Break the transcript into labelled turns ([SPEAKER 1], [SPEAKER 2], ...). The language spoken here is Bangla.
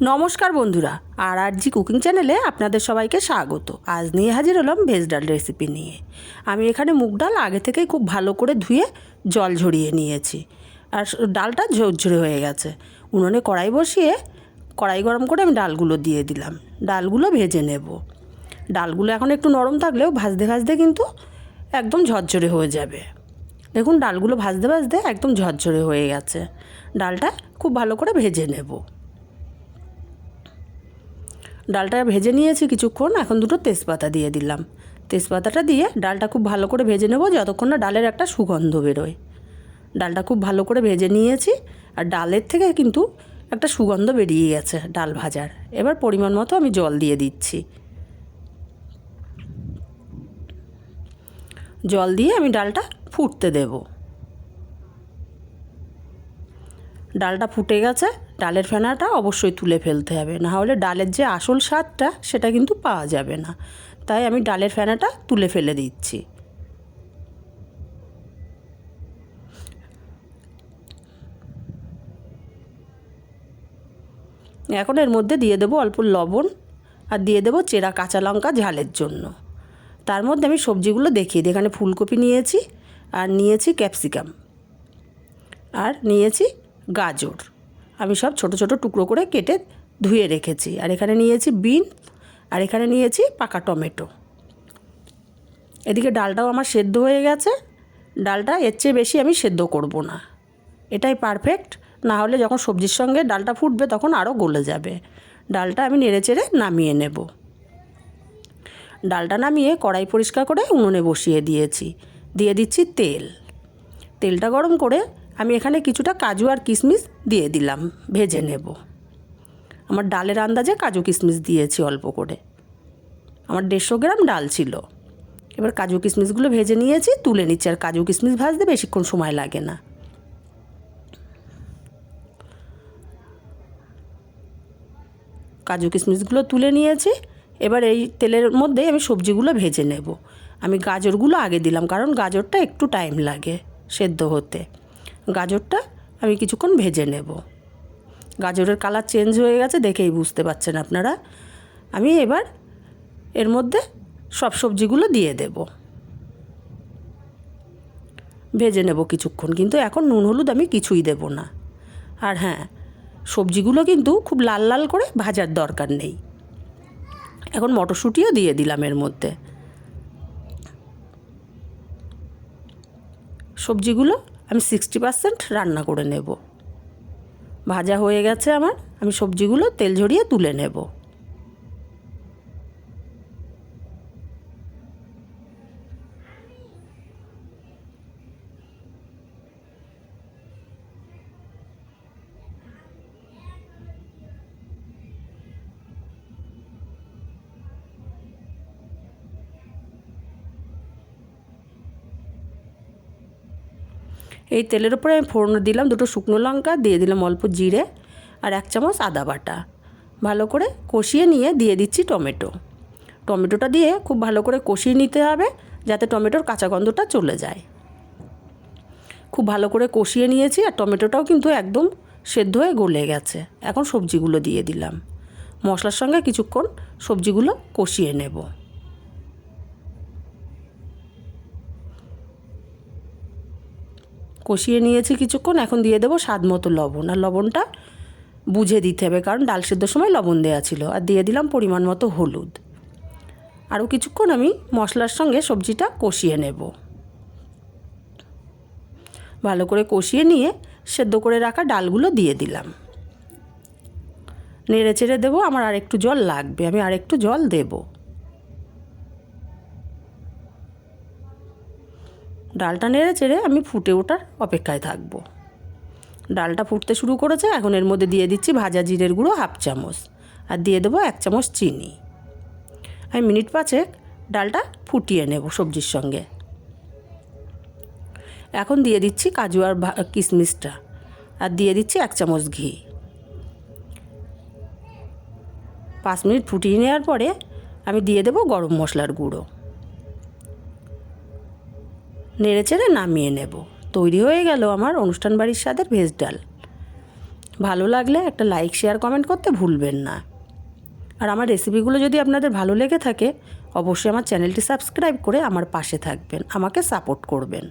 [SPEAKER 1] নমস্কার বন্ধুরা আর আর জি কুকিং চ্যানেলে আপনাদের সবাইকে স্বাগত। আজ নিয়ে হাজির হলাম ভেজ ডাল রেসিপি নিয়ে। আমি এখানে মুগ ডাল আগে থেকেই খুব ভালো করে ধুয়ে জল ঝরিয়ে নিয়েছি। আর ডালটা ঝরঝরে হয়ে গেছে। উনুনে কড়াই বসিয়ে কড়াই গরম করে আমি ডালগুলো দিয়ে দিলাম। ডালগুলো ভেজে নেব। ডালগুলো এখন একটু নরম থাকলেও ভাজতে ভাজতে কিন্তু একদম ঝরঝরে হয়ে যাবে। দেখুন, ডালগুলো ভাজতে ভাজতে একদম ঝরঝরে হয়ে গেছে। ডালটা খুব ভালো করে ভেজে নেব। ডালটা ভেজে নিয়েছি কিছুক্ষণ, এখন দুটো তেজপাতা দিয়ে দিলাম। তেজপাতাটা দিয়ে ডালটা খুব ভালো করে ভেজে নেব যতক্ষণ না ডালের একটা সুগন্ধ বেরোয়। ডালটা খুব ভালো করে ভেজে নিয়েছি আর ডালের থেকে কিন্তু একটা সুগন্ধ বেরিয়ে গেছে ডাল ভাজার। এবার পরিমাণ মতো আমি জল দিয়ে দিচ্ছি। জল দিয়ে আমি ডালটা ফুটতে দেব। ডালটা ফুটে গেছে ডালের ফেনাটা অবশ্যই তুলে ফেলতে হবে। না হলে ডালের যে আসল স্বাদটা, সেটা কিন্তু পাওয়া যাবে না। তাই আমি ডালের ফেনাটা তুলে ফেলে দিচ্ছি। এখন এর মধ্যে দিয়ে দেবো অল্প লবণ আর দিয়ে দেবো চেরা কাঁচা লঙ্কা ঝালের জন্য। তার মধ্যে আমি সবজিগুলো দেখিয়ে দিই। এখানে ফুলকপি নিয়েছি আর নিয়েছি ক্যাপসিকাম। আর নিয়েছি গাজর। আমি সব ছোট ছোট টুকরো করে কেটে ধুয়ে রেখেছি। আর এখানে নিয়েছি বিন, আর এখানে নিয়েছি পাকা টমেটো। এদিকে ডালটাও আমার সেদ্ধ হয়ে গেছে। ডালটা এর চেয়ে বেশি আমি সেদ্ধ করব না। এটাই পারফেক্ট না হলে যখন সবজির সঙ্গে ডালটা ফুটবে তখন আরও গলে যাবে। ডালটা আমি নেড়ে চেড়ে নামিয়ে নেব। ডালটা নামিয়ে কড়াই পরিষ্কার করে উনুনে বসিয়ে দিয়েছি। দিয়ে দিচ্ছি তেল। তেলটা গরম করে আমি এখানে কিছুটা কাজু আর কিশমিশ দিয়ে দিলাম, ভেজে নেব। আমার ডালের আন্দাজে কাজু কিশমিশ দিয়েছি অল্প করে। আমার দেড়শো গ্রাম ডাল ছিল। এবার কাজু কিশমিশগুলো ভেজে নিয়েছি, তুলে নিচ্ছি। আর কাজু কিশমিশ ভাজতে বেশিক্ষণ সময় লাগে না। কাজু কিশমিশগুলো তুলে নিয়েছি। এবার এই তেলের মধ্যে আমি সবজিগুলো ভেজে নেব। আমি গাজরগুলো আগে দিলাম, কারণ গাজরটা একটু টাইম লাগে সেদ্ধ হতে। গাজরটা আমি কিছুক্ষণ ভেজে নেব। গাজরের কালার চেঞ্জ হয়ে গেছে দেখেই বুঝতে পারছেন আপনারা। আমি এবার এর মধ্যে সব সবজিগুলো দিয়ে দেব। ভেজে নেব কিছুক্ষণ, কিন্তু এখন নুন হলুদ আমি কিছুই দেব না। আর হ্যাঁ সবজিগুলো কিন্তু খুব লাল লাল করে ভাজার দরকার নেই। এখন মটরশুঁটিও দিয়ে দিলাম এর মধ্যে। সবজিগুলো আমি সিক্সটি পারসেন্ট রান্না করে নেব। ভাজা হয়ে গেছে আমার, আমি সবজিগুলো তেল ঝরিয়ে তুলে নেব। এই তেলের উপরে আমি ফোড়ন দিলাম, দুটো শুকনো লঙ্কা, দিয়ে দিলাম অল্প জিরে আর এক চামচ আদা বাটা। ভালো করে কষিয়ে নিয়ে দিয়ে দিচ্ছি টমেটো। টমেটোটা দিয়ে খুব ভালো করে কষিয়ে নিতে হবে যাতে টমেটোর কাঁচা গন্ধটা চলে যায়। খুব ভালো করে কষিয়ে নিয়েছি আর টমেটোটাও কিন্তু একদম সেদ্ধ হয়ে গলে গেছে। এখন সবজিগুলো দিয়ে দিলাম। মশলার সঙ্গে কিছুক্ষণ সবজিগুলো কষিয়ে নেব। কষিয়ে নিয়েছি কিছুক্ষণ, এখন দিয়ে দেবো স্বাদ মতো লবণ। আর লবণটা বুঝে দিতে হবে, কারণ ডাল সেদ্ধর সময় লবণ দেওয়া ছিল। আর দিয়ে দিলাম পরিমাণ মতো হলুদ। আরও কিছুক্ষণ আমি মশলার সঙ্গে সবজিটা কষিয়ে নেব। ভালো করে কষিয়ে নিয়ে সেদ্ধ করে রাখা ডালগুলো দিয়ে দিলাম। নেড়ে চেড়ে দেবো, আমার আর একটু জল লাগবে, আমি আর একটু জল দেবো। ডালটা নেড়ে চেড়ে আমি ফুটে ওঠার অপেক্ষায় থাকব। ডালটা ফুটতে শুরু করেছে, এখন এর মধ্যে দিয়ে দিচ্ছি ভাজা জিরের গুঁড়ো হাফ চামচ আর দিয়ে দেবো এক চামচ চিনি। আমি মিনিট পাঁচেক ডালটা ফুটিয়ে নেব সবজির সঙ্গে। এখন দিয়ে দিচ্ছি কাজু আর কিশমিশটা আর দিয়ে দিচ্ছি এক চামচ ঘি। পাঁচ মিনিট ফুটিয়ে নেওয়ার পরে আমি দিয়ে দেবো গরম মশলার গুঁড়ো। নেড়ে চেড়ে নামিয়ে নেব। তৈরি হয়ে গেল আমার অনুষ্ঠান বাড়ির স্বাদের ভেজ ডাল। ভালো লাগলে একটা লাইক, শেয়ার, কমেন্ট করতে ভুলবেন না। আর আমার রেসিপিগুলো যদি আপনাদের ভালো লেগে থাকে, অবশ্যই আমার চ্যানেলটি সাবস্ক্রাইব করে আমার পাশে থাকবেন। আমাকে সাপোর্ট করবেন।